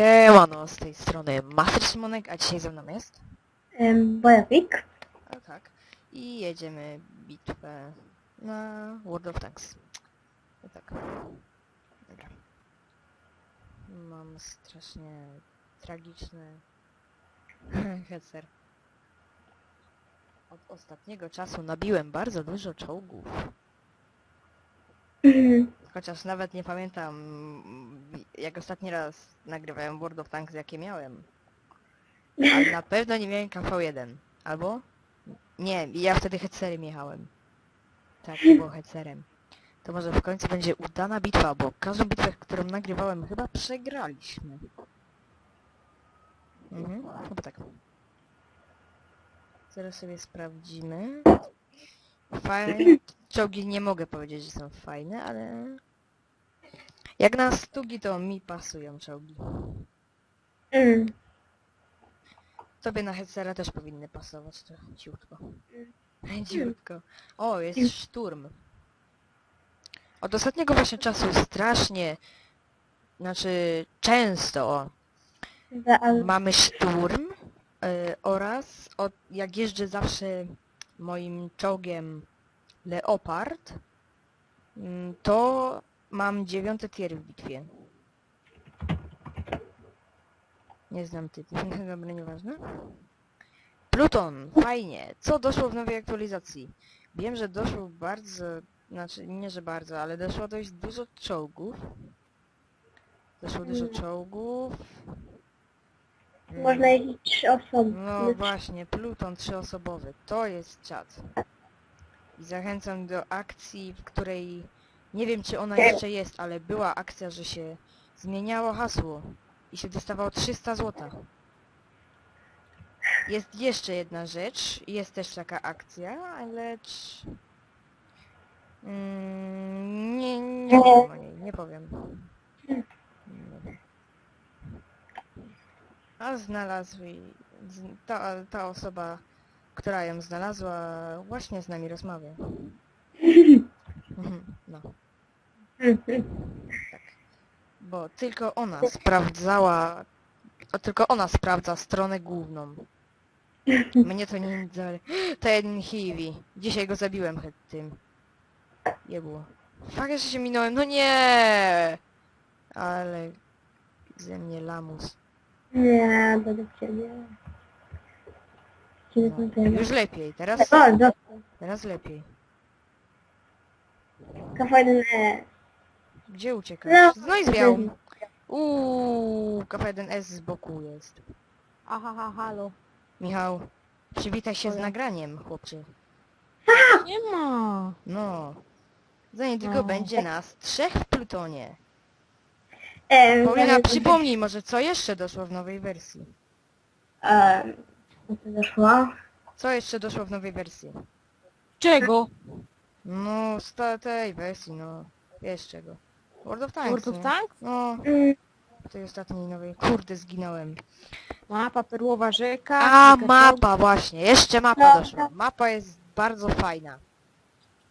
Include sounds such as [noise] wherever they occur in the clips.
Siemano, z tej strony Master Simonek, a dzisiaj ze mną jest... Em, Bojowik. A tak. I jedziemy bitwę na World of Tanks. No tak. Dobra. Mam strasznie tragiczny [laughs] headser. Od ostatniego czasu nabiłem bardzo dużo czołgów. Chociaż nawet nie pamiętam, jak ostatni raz nagrywałem World of Tanks, jakie miałem. Ale na pewno nie miałem KV1. Albo? Nie, ja wtedy headserem jechałem. Tak, to było headserem. To może w końcu będzie udana bitwa, bo każdą bitwę, którą nagrywałem, chyba przegraliśmy. Mhm, chyba tak. Zaraz sobie sprawdzimy. Fajne. Czołgi nie mogę powiedzieć, że są fajne, ale... Jak na stugi to mi pasują czołgi. Mm. Tobie na headsera też powinny pasować to ciutko. [laughs] Ciutko. O, jest szturm. Od ostatniego właśnie czasu strasznie, znaczy często o, mamy szturm y, oraz od, jak jeżdżę zawsze moim czołgiem Leopard, mm, to mam dziewiąty tier w bitwie. Nie znam tytułu, [laughs] dobra, nieważne. Pluton, fajnie. Co doszło w nowej aktualizacji? Wiem, że doszło bardzo, znaczy nie, że bardzo, ale doszło dość dużo czołgów. Doszło dużo Mm. czołgów. Można jeździć trzy osoby. No właśnie, Pluton trzyosobowy, to jest czat. I zachęcam do akcji, w której nie wiem czy ona jeszcze jest, ale była akcja, że się zmieniało hasło i się dostawało 300 zł. Jest jeszcze jedna rzecz, jest też taka akcja, lecz... Mm, nie, nie powiem o niej, nie powiem. A znalazł i ta, ta osoba, która ją znalazła, właśnie z nami rozmawia. Mhm, No, Mhm. [laughs] bo tylko ona sprawdzała, tylko ona sprawdza stronę główną. Mnie to nie ale [gasps] Ten Hiwi. Dzisiaj go zabiłem he- tym. Nie było. Fakt, że się minąłem, no nie! Ale ze mnie lamus. Nie, do ciebie. Ciebie No, już lepiej, teraz, O, teraz lepiej. K1E. Gdzie uciekasz? No i zwiał. No. Uuu, KP1S z boku jest. Aha, ha, halo. Michał, przywitaj się z nagraniem, chłopcze. Nie ma. No. Za niedługo No. będzie nas trzech w Plutonie. Em, Paulina, przypomnij może, co jeszcze doszło w nowej wersji. Em, co to doszło? Co jeszcze doszło w nowej wersji? Czego? No, z te- tej wersji, no. Wiesz czego. World of Tanks, World of nie? Tanks? No, Mm, w tej ostatniej nowej. Kurde, zginąłem. Mapa Perłowa Rzeka. A, kilka mapa właśnie, jeszcze mapa No, doszła. Mapa jest bardzo fajna.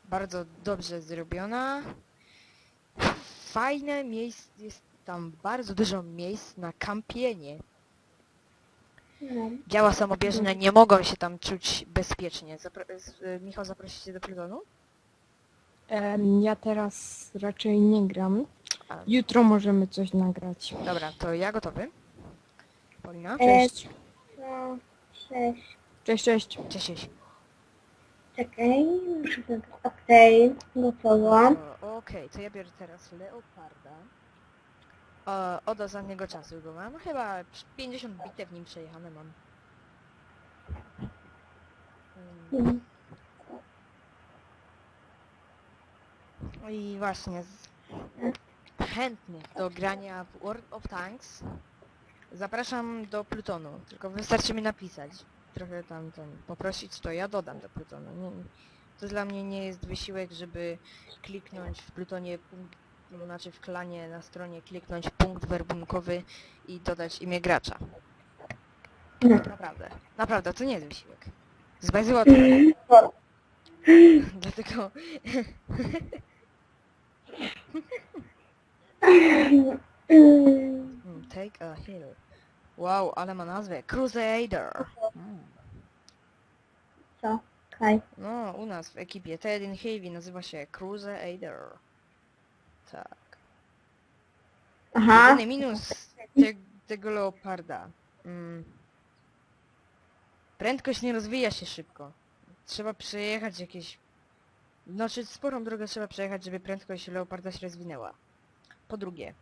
Bardzo dobrze zrobiona. Fajne miejsce, jest tam bardzo dużo miejsc na kampienie. no. Działa samobieżne nie mogą się tam czuć bezpiecznie. Z- y, Michał, zaprosicie do Plutonu? Ja teraz raczej nie gram. Jutro możemy coś nagrać. dobra, to ja gotowy. Paulina? E, Cześć. No, sześć. Cześć, cześć. Cześć, cześć. Czekaj, muszę. Okej, gotowo. O, Okej, to ja biorę teraz Leoparda. O, od ostatniego czasu go mam. Chyba 50 bitew nim przejechane mam. Mm, Mm, I właśnie z chętnych do grania w World of Tanks zapraszam do Plutonu. Tylko wystarczy mi napisać. Trochę tam ten poprosić, to ja dodam do Plutonu. Nie, to dla mnie nie jest wysiłek, żeby kliknąć w Plutonie punkt, no, znaczy w klanie na stronie kliknąć punkt werbunkowy i dodać imię gracza. No. Naprawdę. Naprawdę, to nie jest wysiłek. Zbajzyło to. [laughs] Dlatego [laughs] Mm, Take a hill. Wow, ale ma nazwę. Crusader. Mm. Co? Okej. No, u nas w ekipie T1 Heavy nazywa się Crusader. Tak. Aha. Jedyny minus te, tego leoparda. Mm. Prędkość nie rozwija się szybko. Trzeba przejechać jakieś... Znaczy sporą drogę trzeba przejechać, żeby prędkość leoparda się rozwinęła. Po drugie...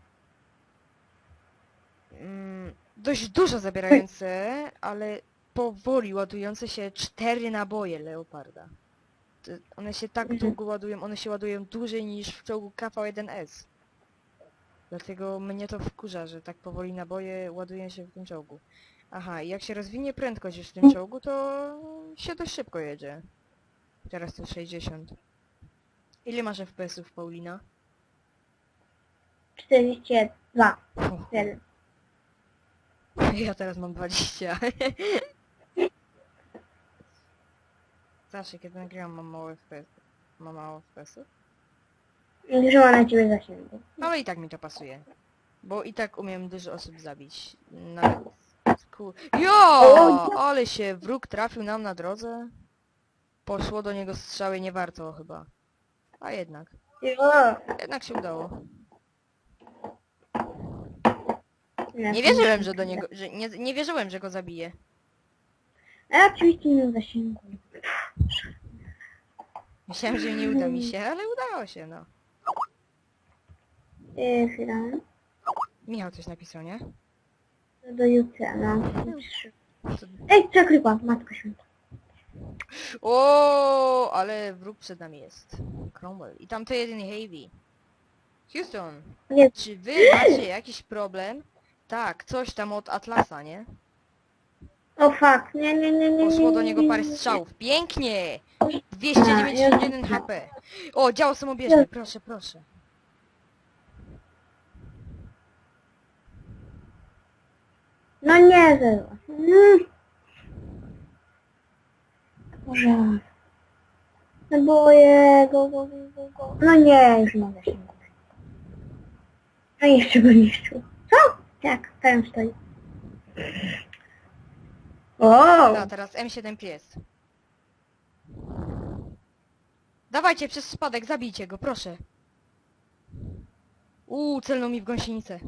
Mm, dość dużo zabierające, ale powoli ładujące się cztery naboje leoparda. To One się tak Mhm. długo ładują, one się ładują dłużej niż w czołgu KV-1S. Dlatego mnie to wkurza, że tak powoli naboje ładują się w tym czołgu. Aha, i jak się rozwinie prędkość już w tym czołgu, to się dość szybko jedzie. Teraz to 60. Ile masz FPS-ów, Paulina? 42. Uff, Jeden. [laughs] Ja teraz mam 20. [laughs] Zawsze kiedy nagrywam mam mało FPS. Mam mało FPS-ów. Dużo na ciebie zasięgu. Ale i tak mi to pasuje. Bo i tak umiem dużo osób zabić. Nawet... Ku... Jo! Ale się wróg trafił nam na drodze. Poszło do niego strzały nie warto chyba. A jednak. Jo. Jednak się udało. Nie, wierzyłem, że do niego... Że nie, nie wierzyłem, że go zabiję. A oczywiście nie zasięgu. Myślałem, że nie uda mi się, ale udało się, no. Yy, chwila. Michał coś napisał, nie? Do jutra, no. To... Ej, zakryła, matko święta. O, ale wróg przed nami jest. Cromwell. I tam to jeden Heavy. Houston, Nie, czy wy macie jakiś problem? Tak, coś tam od Atlasa, nie? o fuck, nie, nie, nie, nie. Poszło do niego nie, parę strzałów. Pięknie! 291 HP. O, dział samobieżny, proszę, proszę. No nie, zero. Mm. Boże. No boję, go, go, go, go, go. No nie, już nie ma zasięgu. A jeszcze go niszczył. Co? Tak, tam stoi. O! Da, teraz M7 jest. Dawajcie przez spadek, zabijcie go, proszę. Uuu, celnął mi w gąsienicę.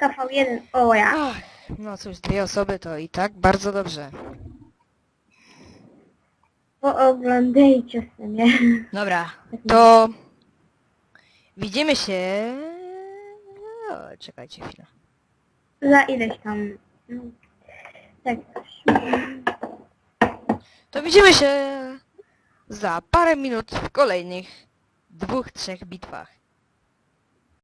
KV1, o ja. Ach, no cóż, dwie osoby to i tak bardzo dobrze. Pooglądajcie sobie. Dobra, to widzimy się... O, czekajcie chwilę. Za ileś tam. no, Tak. To widzimy się za parę minut w kolejnych dwóch, trzech bitwach.